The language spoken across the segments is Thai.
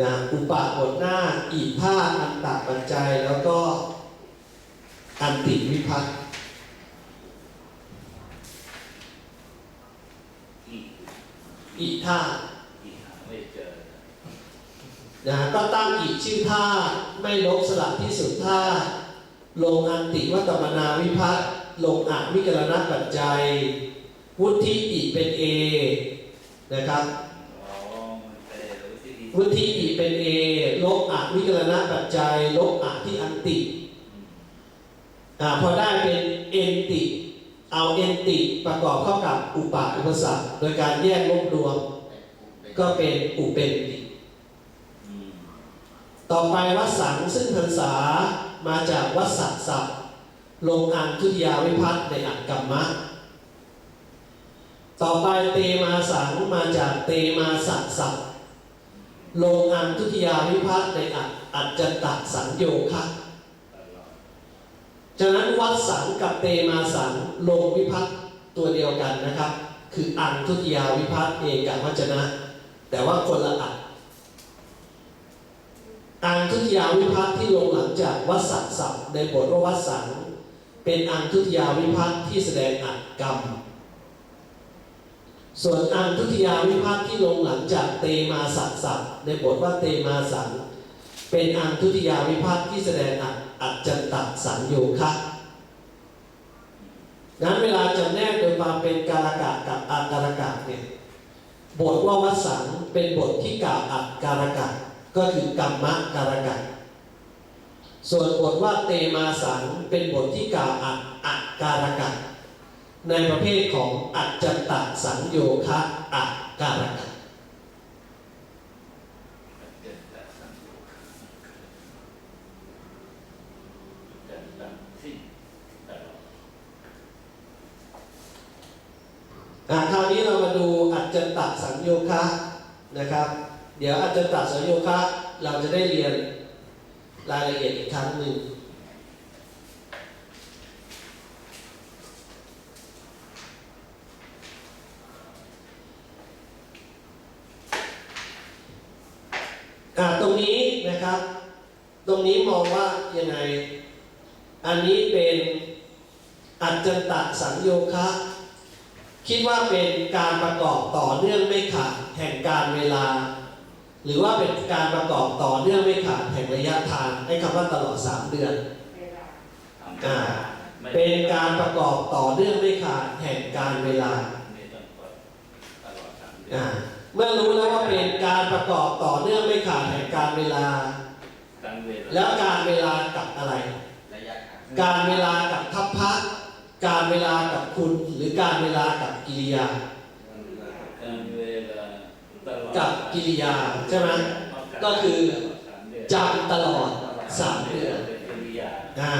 นะอุปาบทหน้าอีผ้าอันตะปัจจัยแล้วก็อันติวิพัฒน์อีท่าอีกหาไม่เจอนะก็ตั้งอีกชื่อท่าไม่ลบสลับที่สุดท่าลงอันติวัตมนาวิพัฒน์ลงอัวิกรณปัจจัย วุฒิอีกเป็นเอนะครับ อ๋อมันไปรู้ที่ดี วุฒิอีเป็นเอลบอัวิกรณปัจจัย ลบอัที่อันติอพอได้เป็นเอนติ เอาเอนติประกอบเข้ากับอุปาอุปสรรคโดยการแยกลบรวม ก็เป็นอุเป็นติต่อไปวัสังซึ่งพรรษามาจากวัดสักศัพลงอันทุติยาวิพัฒน์ในอักกรรมะต่อไปเตมาสังมาจากเตมาสักศัพ ท์ลงอันทุติยาวิพัฒน์ในอักอัจจตสังโยคะฉะนั้นวัดสังกับเตมาสังลงวิพัฒน์ตัวเดียวกันนะครับ คืออังทุติยาวิพัฒน์เอกวัจนะ แต่ว่าคนละอักอังทุติยาวิพัฒน์ที่ลงหลังจากวัดสังศัพท์ในบทว่าวัดสังเป็นอังทุติยาวิพัฒน์ที่แสดงอักกรรม ส่วนอังทุติยาวิพัฒน์ที่ลงหลังจากเตมาสักศัพท์ในบทว่าเตมาสังเป็นอังทุติยาวิพัฒน์ที่แสดงอัจจันตสังโยคะนั้นเวลาจำแนกโดยความเป็นการกะกับอาการกะเนี่ยบทว่าวัสังเป็นบทที่กล่าวอักการกะก็คือกรรมะการกะส่วนบทว่าเตมาสังเป็นบทที่กล่าวอักอักการกะ ในประเภทของอัจจันตสังโยคะอักการกะคราวนี้เรามาดูอัจจันตสังโยคะนะครับ เดี๋ยวอัจจันตสังโยคะเราจะได้เรียนรายละเอียดอีกครั้งหนึ่ง อ่าตรงนี้นะครับ ตรงนี้มองว่ายังไง อันนี้เป็นอัจจันตสังโยคะ คิดว่าเป็นการประกอบต่อเนื่องไม่ขาดแห่งการเวลา หรือว่าเป็นการประกอบต่อเนื่องไม่ขาดแห่งระยะทางให้คำว่าตลอด 3 เดือนอ่าเป็นการประกอบต่อเนื่องไม่ขาดแห่งการเวลาไม่ต้องเปิดตลอดสามเดืออ่าเมื่อรู้แล้วว่าเป็นการประกอบต่อเนื่องไม่ขาดแห่งการเวลาตั้งเวลา แล้วการเวลากับอะไรระยะทางการเวลากับทัพพะการเวลากับคุณหรือการเวลากับกิริยาการเวลาตลอดกับกิริยาใช่ไหมก็คือสามเดือนจำตลอด3เดือนเป็นกิริยาอ่า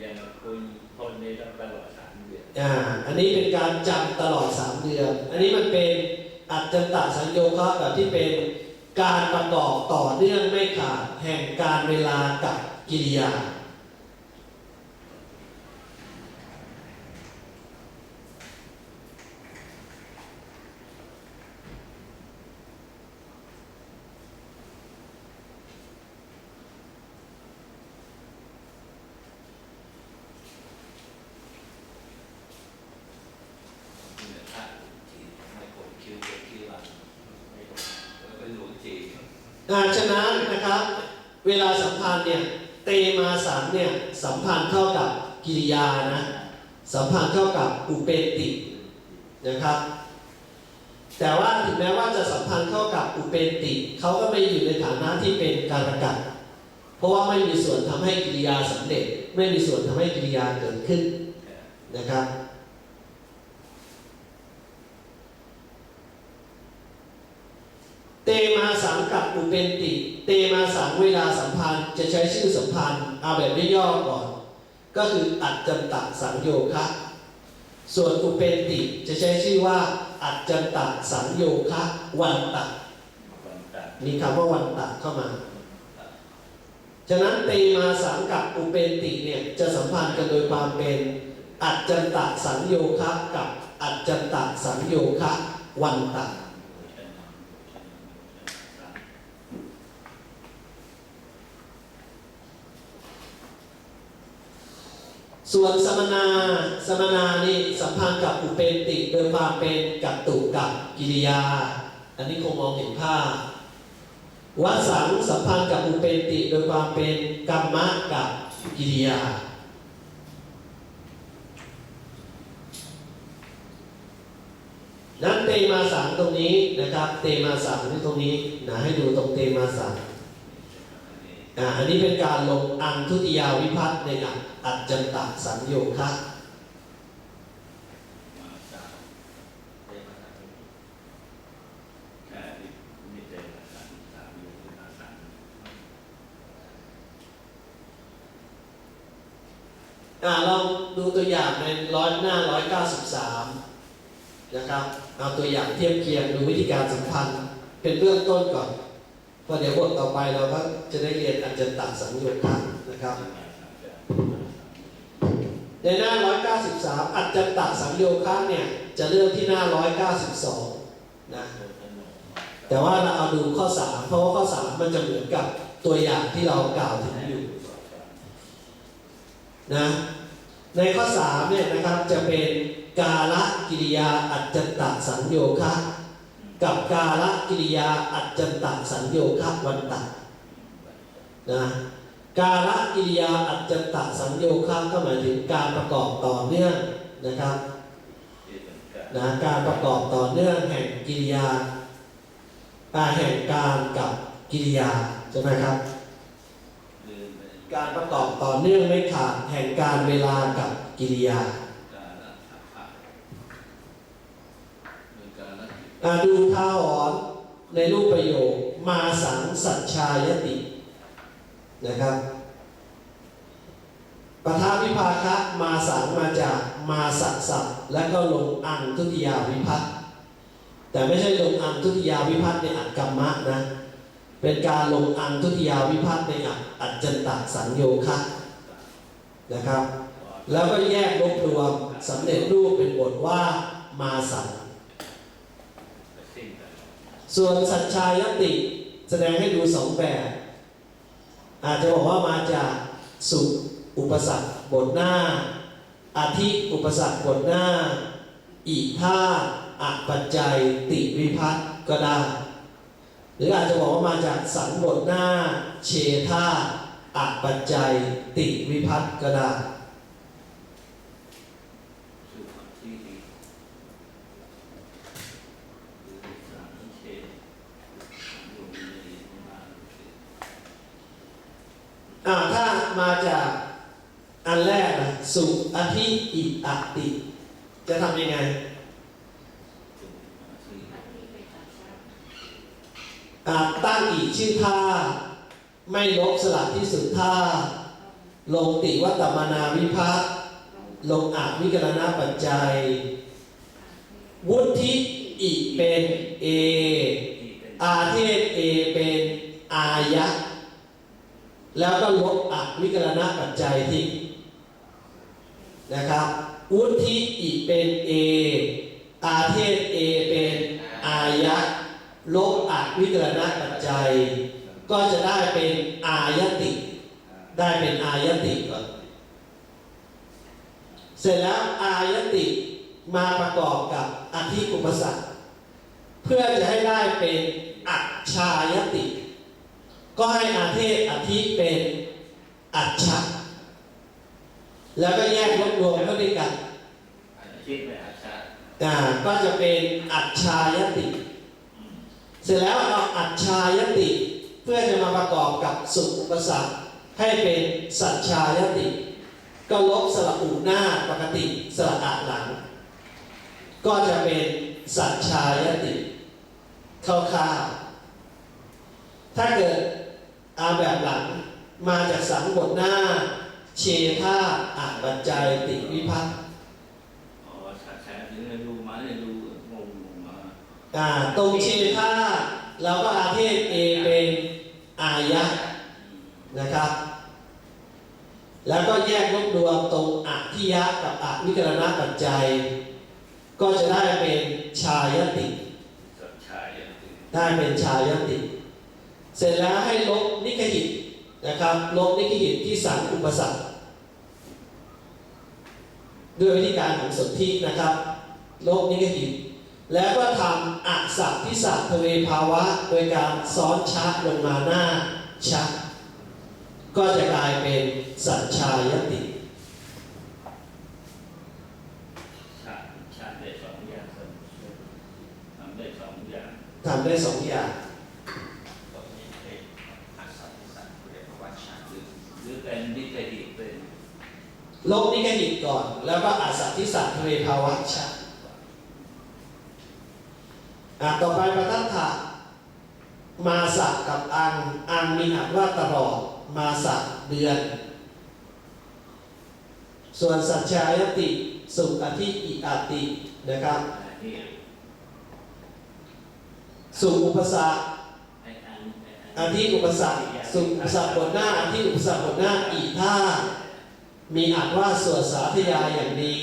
อย่างคุณคนนี้ต้องตลอดสามเดือนอ่าอันนี้เป็นการจำตลอด3เดือน อันนี้มันเป็นอัจจันตสัญโยคะแบบที่เป็น การประกอบต่อเนื่องไม่ขาดแห่งการเวลากับกิริยา เนี่ยถ้าจีไม่กดคิวกดคิวอะไม่กดแล้วก็รู้จี อ่า ฉะนั้นนะครับเวลาสัมพันธ์เนี่ยเตมาสันเนี่ยสัมพันธ์เข้ากับกิริยานะสัมพันธ์เข้ากับอุเปนตินะครับ แต่ว่าถึงแม้ว่าจะสัมพันธ์เข้ากับอุเปนติเขาก็ไม่อยู่ในฐานะที่เป็นการกัดเพราะว่าไม่มีส่วนทำให้กิริยาสำเร็จ ไม่มีส่วนทำให้กิริยาเกิดขึ้นนะครับเตมา กับอุเปนติ เตมาสังเวลาสัมพันธ์ จะใช้ชื่อสัมพันธ์เอาแบบย่อก่อน ก็คืออัจจันตสังโยคะ ส่วนอุเปนติจะใช้ชื่อว่า อัจจันตสังโยคะวันตะวันตัดมีคำว่าวันตะเข้ามา ฉะนั้นเตมาสังกับอุเปนติเนี่ยจะสัมพันธ์กันโดยความเป็น อัจจันตสังโยคะกับอัจจันตสังโยคะวันตะ ส่วนสมนาสมนานี่สัมพันธ์กับอุเปนติโดยความเป็นกัตตุกับกิริยา อันนี้คงมองเห็นภาพวัสังสัมพันธ์กับอุเปนติโดยความเป็นกรรมะกับกิริยา นั้นเตมาสังตรงนี้นะครับ เตมาสังที่ตรงนี้นะให้ดูตรงเตมาสัง อันนี้เป็นการลงอังทุติยาวิพัฒน์ในอัจอัจจันตสัญโยคะมาจากได้มาจากแค่ที่ไม่เจอกันสามอยู่ที่มาสามอ่าเราดูตัวอย่างในร้อยหน้าร้อยเก้าสิบสามนะครับ เอาตัวอย่างเทียบเคียงดูวิธีการสัมพันธ์ เป็นเบื้องต้นก่อน เพราเดี๋ยวบทต่อไปเราก็จะได้เรียนอัจจันตสัญโยคะนะครับ ในหน้า 193 อัจจันตสังโยคะเนี่ยจะเลือกที่หน้า 192 นะ แต่ว่าเราเอาดูข้อ 3 เพราะว่าข้อ 3 มันจะเหมือนกับตัวอย่างที่เรากล่าวถึงอยู่นะในข้อ3เนี่ยนะครับจะเป็นกาลกิริยาอัจจันตสังโยคะ กับกาลกิริยาอัจจันตสังโยคะวันตะนะกาลกิริยาอัจจันตสังโยคะก็หมายถึงการประกอบต่อเนื่องนะครับนะการประกอบต่อเนื่องแห่งกิริยาอ่าแห่งการกับกิริยาใช่ไหมครับ การประกอบต่อเนื่องไม่ขาดแห่งการเวลากับกิริยาอ่า ดูท่าหอนในรูปประโยคมาสังสัจชายตินะครับปทาวิภาคะมาสังมาจากมาสักสับและก็ลงอังทุติยาวิพัตน์แต่ไม่ใช่ลงอังทุติยาวิพัตน์ในอักกรรมะนะเป็นการลงอังทุติยาวิพัตน์ในอักอัจจันตสังโยคะนะครับ แล้วก็แยกลบรวมสำเร็จรูปเป็นบทว่ามาสัง ส่วนสัจชายติแสดงให้ดูสองแบบ อาจจะบอกว่ามาจากสุอุปสรรคบทหน้าอาทิอุปสรรคบทหน้า อีท่าอัปัจจัยติวิพัตก็ได้ หรืออาจจะบอกว่ามาจากสันบทหน้า เชท่าอัปัจจัยติวิพัตก็ได้ อ่าถ้ามาจากอันแรกนะสุอธิอิอติ จะทำยังไง ตั้งอีกชื่อท่า ไม่ลบสลับที่สุดท่า ลงติวัตมานาวิพัตน์ลงอักวิกรณปัจจัย วุฒิอิเป็นเออาเทศเอเป็นอายะ แล้วก็ลบอักวิกรณปัจจัยทิ้งนะครับวุฒิอิเป็นเออาเทศเอเป็นอายะลบอักวิกรณปัจจัย ก็จะได้เป็นอายติ ได้เป็นอายติก่อนเสร็จแล้วอายติมาประกอบกับอธิอุปสรรคเพื่อจะให้ได้เป็นอัจฉายติ ก็ให้อาเทศอธิเป็นอัจฉะแล้วก็แยกรวบรวมเข้าด้วยกันคิดไปอาชาอ่าก็จะเป็นอัจฉายติ เสร็จแล้วเอาอัจฉายติ เพื่อจะมาประกอบกับสุอุปสรรคให้เป็นสัจฉายติ ก็ลบสระอูหน้าปกติสระอะหลัง ก็จะเป็นสัจฉายติคร่าวๆถ้าเกิดเอาแบบหลังมาจากสังบทหน้า เชท่าอ่านปัจจัยติวิพัฒน์อ๋อชาแชร์ถึงดูมาเนี่ยดูงงมาอ่าตรงเชท่าเราก็อาเทศเอเป็นอายะนะครับ แล้วก็แยกรวบรวมตรงอัทิยะกับอวิกรณปัจจัย ก็จะได้เป็นชายติสัจชายอย่างอื่นได้เป็นชายติ เสร็จแล้วให้ลบนิคหิตนะครับ ลบนิคหิตที่สังอุปสรรคด้วยวิธีการของสนธินะครับ โลกนิเกติฟแล้วก็ทำอักษรที่สัตทเวภาวะ โดยการซ้อนชักลงมาหน้าชัก ก็จะกลายเป็นสัญชายติชาติชาติได้สองอย่างทำได้สองอย่าง ทำได้สองอย่าง ตรงนี้เป็นอักษรที่สั่งเรียกว่าชาติ หรือเป็นนิเทศเป็น ลบนิเกติฟก่อน แล้วก็อักษรที่สัตเวภาวะชักอะต่อไปประทัดถะมาสักกับอังอังมีอักว่าตลอด มาสักเดือน ส่วนสัจชายติ สุขอธิอิอตินะครับ สุขอุปสรรคอ้อันอาทิอุปสรรคสุขอุปสรรคบนหน้าอาทิอุปสรรคบนหน้าอีท่า มีอัดว่าสวดสาธยายอย่างดี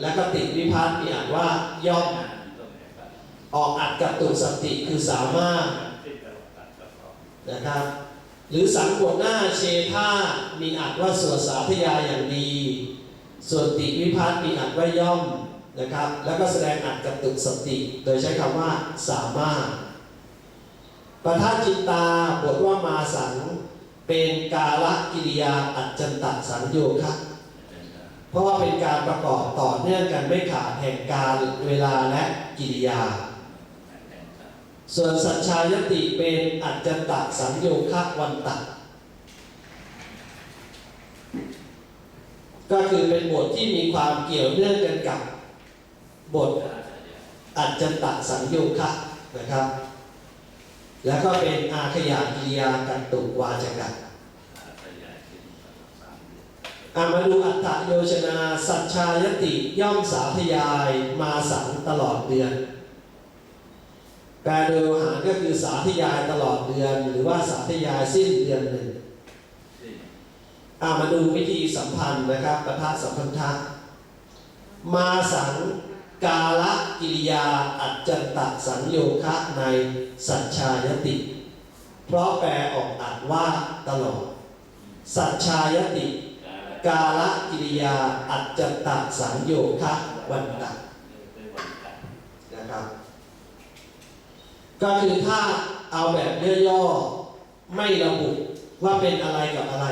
แล้วก็ติดวิพัฒน์มีอัดว่าย่อมออกอัดกับตุสติคือสามารถนะครับ หรือสังบนหน้าเชท่ามีอัดว่าสวดสาธยายอย่างดี ส่วนติวิพัฒน์มีอัดว่าย่อมนะครับ แล้วก็แสดงอัดกับตุสติ โดยใช้คำว่าสามารถปทัจินตาบทว่ามาสังเป็นกาลกิริยาอัจจันตสังโยคะ ราะว่าเป็นการประกอบต่อเนื่องกันไม่ขาดแห่งการเวลาและกิริยา ส่วนสัญชายติเป็นอัจจันตสังโยคะวันตะก็คือเป็นบทที่มีความเกี่ยวเนื่องกันกับบทอัจจันตสังโยคะนะครับ แล้วก็เป็นอาขยากิริยากันตุวาจกะ อามาดูอัตถโยชนา สัจชายติย่อมสาธยายมาสังตลอดเดือนแปลโดยหารก็คือสาธยายตลอดเดือน หรือว่าสาธยายสิ้นเดือนหนึ่งอามาดูวิธีสัมพันธ์นะครับปะทะสัมพันธะมาสังกาลกิริยาอัจจันตสังโยคะในสัจชายติ เพราะแปลออกอัดว่าตลอด สัจชายติ กาลกิริยาอัจจตสังโยคะวันตะนะครับ ก็คือถ้าเอาแบบย่อๆไม่ระบุว่าเป็นอะไรกับอะไร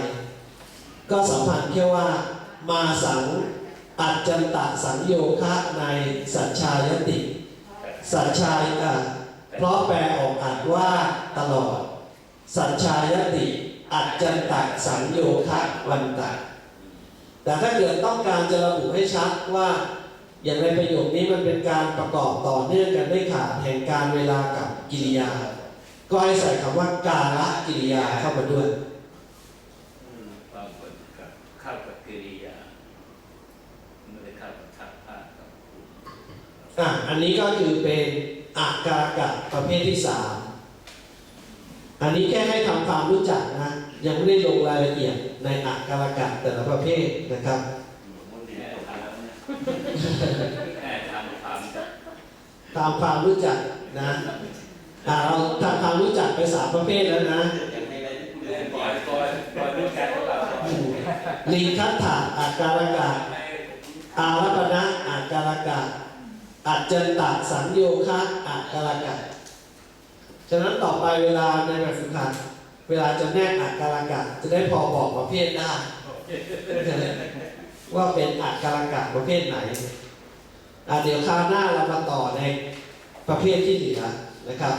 ก็สัมพันธ์แค่ว่ามาสังอัจจันตสังโยคะในสัจชายติสัจชายอะเพราะแปลออกอัดว่าตลอด สัจชายติ อัจจันตสังโยคะวันตะ แต่ถ้าเกิดต้องการจะระบุให้ชัดว่า อย่างในประโยคนี้มันเป็นการประกอบต่อเนื่องกันไม่ขาดแห่งการเวลากับกิริยา ก็ให้ใส่คำว่ากาละกิริยาเข้ามาด้วยความกดกับเข้ากับกิริยาไม่ได้เข้ากับทักษะกับอะอันนี้ก็คือเป็นอักการกะประเภทที่สาม อันนี้แค่ให้ทำความรู้จักนะยังไม่ได้ลงรายละเอียดในอักการกะแต่ละประเภทนะครับมุนแห่ทำแห่ทำทำกับตามความรู้จักนะอ่าเราทำความรู้จักไปสามประเภทแล้วนะยังไม่ได้เดือนปล่อยปล่อยปล่อยด้วยกันของเราลิงคัตถะอักการกะอารัปณะอักการกะอัจจันตสังโยคะอักการกะ ฉะนั้นต่อไปเวลาในแบบฝึกหัดเวลาจะแนกอักการกะจะได้พอบอกประเภทได้ว่าเป็นอักการกะประเภทไหนอะเดี๋ยวคราวหน้าเรามาต่อในประเภทที่เหลือนะครับ